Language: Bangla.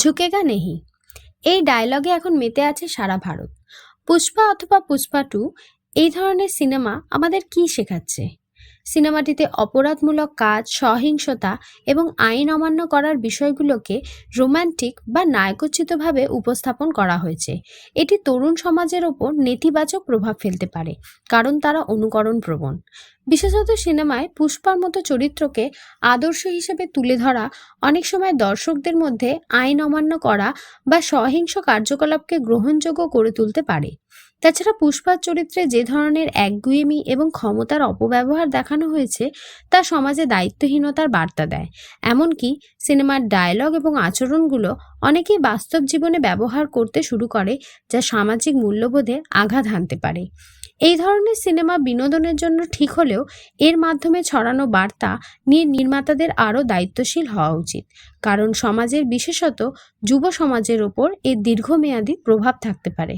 ঝুঁকেগা নেহি। এই ডায়লগে এখন মেতে আছে সারা ভারত। পুষ্পা অথবা পুষ্পা টু এই ধরনের সিনেমা আমাদের কি শেখাচ্ছে? সিনেমাটিতে অপরাধমূলক কাজ, সহিংসতা এবং আইন অমান্য করার বিষয়গুলোকে রোমান্টিক বা নায়কোচিতভাবে উপস্থাপন করা হয়েছে। এটি তরুণ সমাজের ওপর নেতিবাচক প্রভাব ফেলতে পারে, কারণ তারা অনুকরণ প্রবণ বিশেষত সিনেমায় পুষ্পার মতো চরিত্রকে আদর্শ হিসেবে তুলে ধরা অনেক সময় দর্শকদের মধ্যে আইন অমান্য করা বা সহিংস কার্যকলাপকে গ্রহণযোগ্য করে তুলতে পারে। তাছাড়া পুষ্পার চরিত্রে যে ধরনের একগুয়েমি এবং ক্ষমতার অপব্যবহার দেখানো হয়েছে, তা সমাজে দায়িত্বহীনতার বার্তা দেয়। এমনকি সিনেমার ডায়লগ এবং আচরণগুলো অনেকেই বাস্তব জীবনে ব্যবহার করতে শুরু করে, যা সামাজিক মূল্যবোধে আঘাত হানতে পারে। এই ধরনের সিনেমা বিনোদনের জন্য ঠিক হলেও এর মাধ্যমে ছড়ানো বার্তা নিয়ে নির্মাতাদের আরও দায়িত্বশীল হওয়া উচিত। কারণ সমাজের বিশেষত যুব সমাজের ওপর এর দীর্ঘমেয়াদী প্রভাব থাকতে পারে।